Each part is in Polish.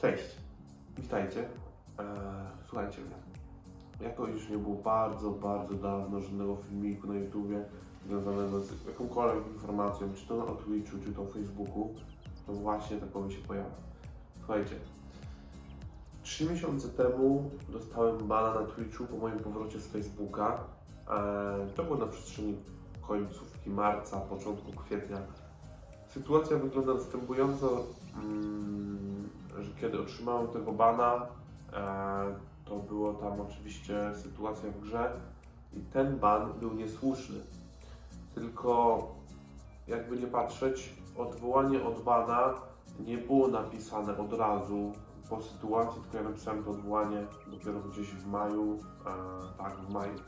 Cześć, witajcie. Eee, słuchajcie. Jako już nie było bardzo, bardzo dawno żadnego filmiku na YouTubie związanego z jakąkolwiek informacją, czy to na Twitchu, czy to na Facebooku, to właśnie takowy się pojawia. Słuchajcie, trzy miesiące temu dostałem bana na Twitchu po moim powrocie z Facebooka. Eee, to było na przestrzeni końcówki marca, początku kwietnia. Sytuacja wygląda następująco, mm, że kiedy otrzymałem tego bana, e, to było tam oczywiście sytuacja w grze i ten ban był niesłuszny. Tylko jakby nie patrzeć, odwołanie od bana nie było napisane od razu po sytuacji, tylko ja napisałem to odwołanie dopiero gdzieś w maju, e, tak, w maju.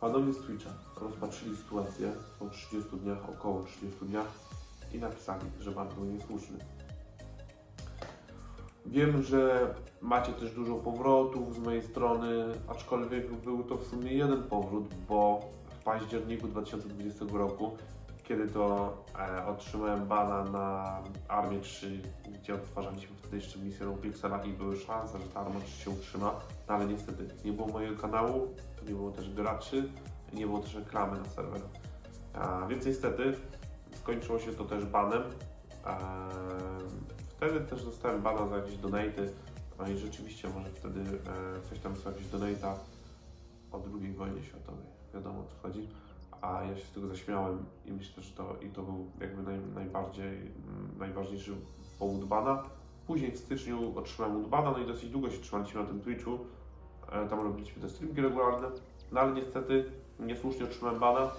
Panowie z Twitcha rozpatrzyli sytuację po 30 dniach, około 30 dniach i napisali, że ban był niesłuszny. Wiem, że macie też dużo powrotów z mojej strony, aczkolwiek był to w sumie jeden powrót, bo w październiku 2020 roku, kiedy to e, otrzymałem bana na Armię 3, gdzie odtwarzaliśmy wtedy jeszcze misję Pixela i były szanse, że ta Arma 3 się utrzyma, no ale niestety nie było mojego kanału, nie było też graczy, nie było też reklamy na serwerze. A, więc niestety skończyło się to też banem. Eee, Wtedy też dostałem bana za jakieś donaty. No i rzeczywiście może wtedy e, ktoś tam wysłał jakieś donata o II wojnie światowej. Wiadomo o co chodzi. A ja się z tego zaśmiałem i myślę, że to, i to był jakby naj, najbardziej, mm, najważniejszy powód bana. Później w styczniu otrzymałem od bana, no i dosyć długo się trzymaliśmy na tym Twitchu. E, tam robiliśmy te streamki regularne. No ale niestety niesłusznie otrzymałem bana.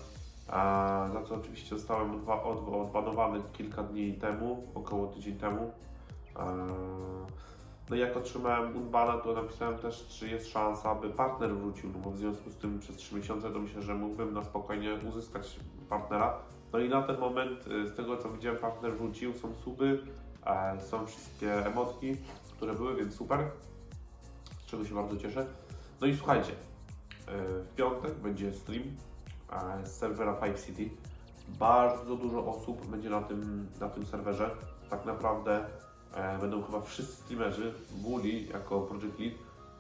A, za co oczywiście zostałem odbanowany kilka dni temu, około tydzień temu. No i jak otrzymałem unbana, to napisałem też, czy jest szansa, aby partner wrócił, bo w związku z tym przez 3 miesiące to myślę, że mógłbym na spokojnie uzyskać partnera. No i na ten moment, y, z tego co widziałem, partner wrócił, są suby, e, są wszystkie emotki, które były, więc super, z czego się bardzo cieszę. No i słuchajcie, y, w piątek będzie stream e, z serwera Five City. Bardzo dużo osób będzie na tym, na tym serwerze. Tak naprawdę e, będą chyba wszyscy streamerzy. Bully jako Project Lead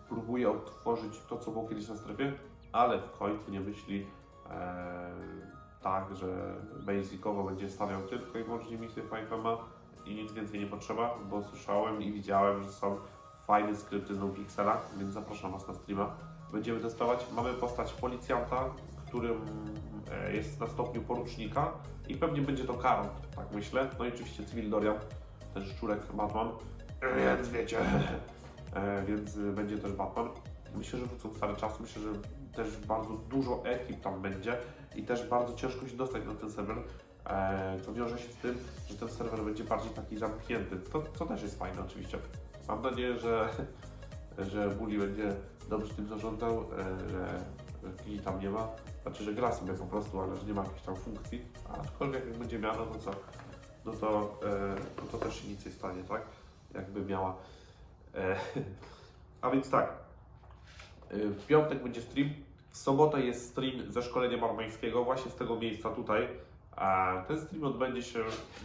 próbuje odtworzyć to, co było kiedyś na strefie, ale w końcu nie myśli e, tak, że basicowo będzie stawiał tylko i wyłącznie misję Fivema i nic więcej nie potrzeba, bo słyszałem i widziałem, że są fajne skrypty z NoPixela, więc zapraszam Was na streama. Będziemy testować. Mamy postać policjanta, którym e, jest na stopniu porucznika i pewnie będzie to Karol, tak myślę. No i oczywiście Civil Dorian, ten szczurek Batman, E, więc wiecie, e, więc y, będzie też Batman. Myślę, że wrócą stare czasy, myślę, że też bardzo dużo ekip tam będzie i też bardzo ciężko się dostać na ten serwer, e, co wiąże się z tym, że ten serwer będzie bardziej taki zamknięty, to, co też jest fajne oczywiście. Mam nadzieję, że, że Bully będzie dobrze tym zarządzał, e, że, że kili tam nie ma, znaczy, że gra sobie po prostu, ale że nie ma jakichś tam funkcji, aczkolwiek jak będzie miano, to co, no to, no to też się stanie, tak? Jakby miała. E, a więc tak, e, w piątek będzie stream, w sobotę jest stream ze szkolenia marmańskiego, właśnie z tego miejsca tutaj. A ten stream odbędzie się,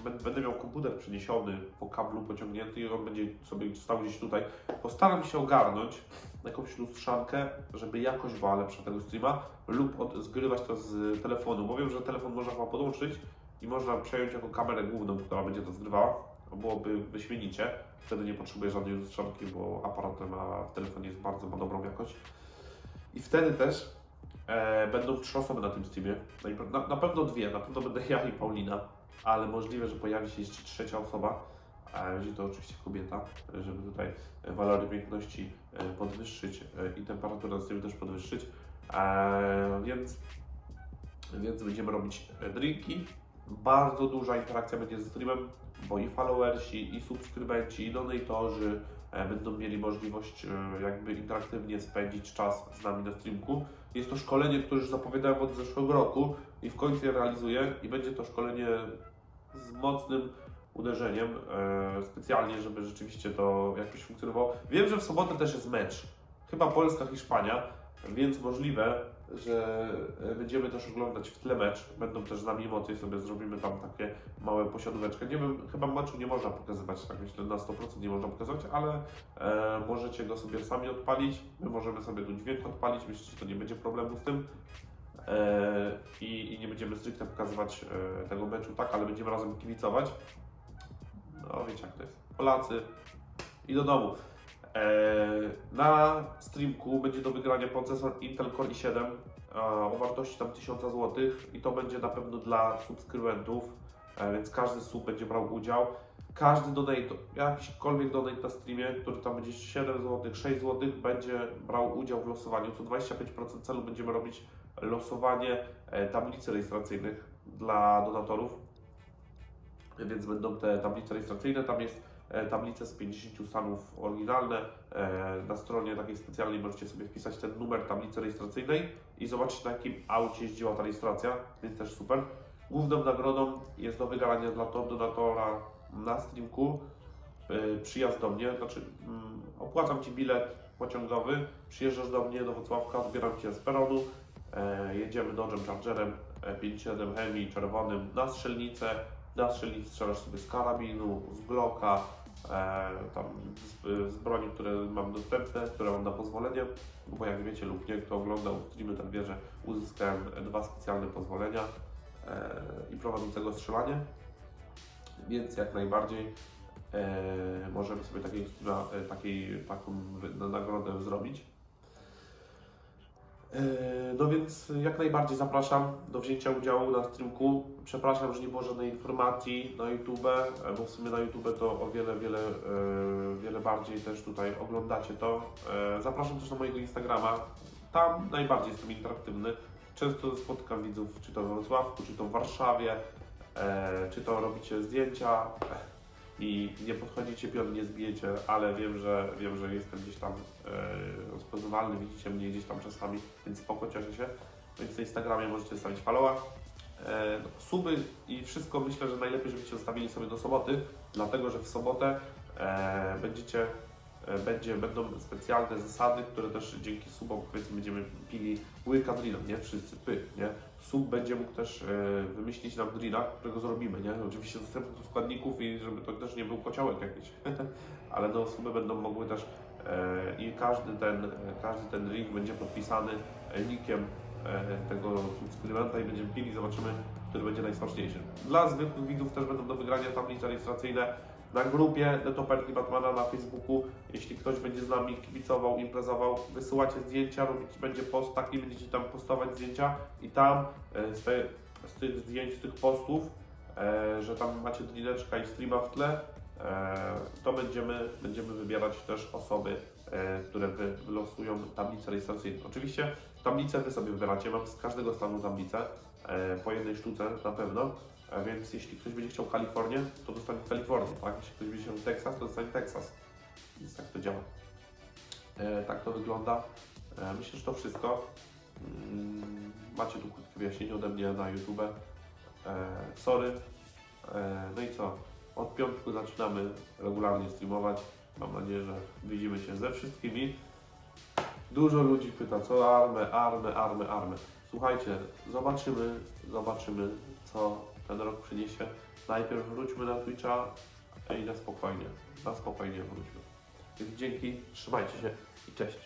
bę- będę miał komputer przeniesiony po kablu pociągnięty i on będzie sobie stał gdzieś tutaj. Postaram się ogarnąć jakąś lustrzankę, żeby jakość była lepsza tego streama lub od, zgrywać to z telefonu, bo wiem, że telefon można chyba podłączyć i można przejąć jako kamerę główną, która będzie to zgrywała. Byłoby wyśmienicie. Wtedy nie potrzebuję żadnej lustrzanki, bo aparat ma w telefonie jest bardzo ma dobrą jakość. I wtedy też e, będą trzy osoby na tym streamie. Na, na pewno dwie, na pewno będę ja i Paulina, ale możliwe, że pojawi się jeszcze trzecia osoba. A będzie to oczywiście kobieta, żeby tutaj e, walory piękności e, podwyższyć e, i temperaturę na streamie też podwyższyć. E, więc, więc będziemy robić e, drinki. Bardzo duża interakcja będzie ze streamem, bo i followersi, i subskrybenci, i donatorzy e, będą mieli możliwość e, jakby interaktywnie spędzić czas z nami na streamku. Jest to szkolenie, które już zapowiadałem od zeszłego roku i w końcu je realizuję i będzie to szkolenie z mocnym uderzeniem, e, specjalnie, żeby rzeczywiście to jakoś funkcjonowało. Wiem, że w sobotę też jest mecz, chyba Polska-Hiszpania, więc możliwe, że e, będziemy też oglądać w tle mecz. Będą też z nami emocje, sobie zrobimy tam takie małe posiadóweczkę. Nie wiem, chyba meczu nie można pokazywać, tak myślę, na 100% nie można pokazywać, ale e, możecie go sobie sami odpalić. My możemy sobie tu dźwięk odpalić, myślę, że to nie będzie problemu z tym. E, i, I nie będziemy stricte pokazywać e, tego meczu, tak, ale będziemy razem kibicować. No wiecie jak to jest. Polacy i do domu. Eee, Na streamku będzie do wygrania procesor Intel Core i7 e, o wartości tam 1000 zł i to będzie na pewno dla subskrybentów, e, więc każdy sub będzie brał udział. Każdy donate, jakiśkolwiek donate na streamie, który tam będzie 7 zł, 6 zł, będzie brał udział w losowaniu. Co 25% celu będziemy robić losowanie e, tablic rejestracyjnych dla donatorów. Więc będą te tablice rejestracyjne, tam jest e, tablice z 50 stanów oryginalne. E, Na stronie takiej specjalnej możecie sobie wpisać ten numer tablicy rejestracyjnej i zobaczyć na jakim aucie jeździła ta rejestracja, więc też super. Główną nagrodą jest do wygrania dla top donatora na streamku e, przyjazd do mnie, znaczy mm, opłacam Ci bilet pociągowy, przyjeżdżasz do mnie do Wrocławka, odbieram Cię z peronu, e, jedziemy Dodge'em Chargerem e, 57 Hemi czerwonym na strzelnicę, na strzelnicy strzelasz sobie z karabinu, z Glocka, e, tam z, z broni, które mam dostępne, które mam na pozwolenie, bo jak wiecie lub nie, kto oglądał streamy, ten wie, że uzyskałem dwa specjalne pozwolenia e, i prowadzącego strzelanie, więc jak najbardziej e, możemy sobie takiej, e, takiej, taką nagrodę zrobić. E, No więc jak najbardziej zapraszam do wzięcia udziału na streamku. Przepraszam, że nie było żadnej informacji na YouTube, e, bo w sumie na YouTube to o wiele, wiele, e, wiele bardziej też tutaj oglądacie to. E, Zapraszam też na mojego Instagrama. Tam najbardziej jestem interaktywny. Często spotykam widzów, czy to we Wrocławku, czy to w Warszawie, czy to robicie zdjęcia i nie podchodzicie pion, nie zbijecie, ale wiem, że wiem, że jestem gdzieś tam e, rozpoznawalny, widzicie mnie gdzieś tam czasami, więc spoko, cieszę się. Więc na Instagramie możecie zostawić followa. No, suby i wszystko myślę, że najlepiej, żebyście zostawili sobie do soboty, dlatego że w sobotę e, będziecie, będzie, będą specjalne zasady, które też dzięki subom powiedzmy będziemy pili łyka drilla, nie? Wszyscy, py, nie? Sub będzie mógł też e, wymyślić nam drilla, którego zrobimy, nie? Oczywiście z dostępnych do składników i żeby to też nie był kociołek jakiś, ale no suby będą mogły też e, i każdy ten, e, każdy ten drink będzie podpisany e, nickiem e, tego subskrybenta i będziemy pili, zobaczymy, który będzie najsmaczniejszy. Dla zwykłych widzów też będą do wygrania tablice rejestracyjne na grupie Netoperki Batmana na Facebooku. Jeśli ktoś będzie z nami kibicował, imprezował, wysyłacie zdjęcia, robicie, będzie post taki, będziecie tam postować zdjęcia i tam e, z, te, z tych zdjęć, z tych postów, e, że tam macie drineczka i streama w tle, e, to będziemy, będziemy wybierać też osoby, e, które wy- wylosują tablicę rejestracyjną. Oczywiście tablicę Wy sobie wybieracie, mam z każdego stanu tablicę, e, po jednej sztuce na pewno, e, więc jeśli ktoś będzie chciał Kalifornię, to dostanie Kalifornię, tak? Jeśli ktoś będzie chciał Teksas, to dostanie Teksas. Więc tak to działa. E, tak to wygląda. E, myślę, że to wszystko. Mm, macie tu krótkie wyjaśnienie ode mnie na YouTube. E, sorry. E, no i co? Od piątku zaczynamy regularnie streamować. Mam nadzieję, że widzimy się ze wszystkimi. Dużo ludzi pyta, co armę, armę, armę, armę. Słuchajcie, zobaczymy, zobaczymy, co ten rok przyniesie. Najpierw wróćmy na Twitcha i na spokojnie, na spokojnie wróćmy. Więc dzięki, trzymajcie się i cześć.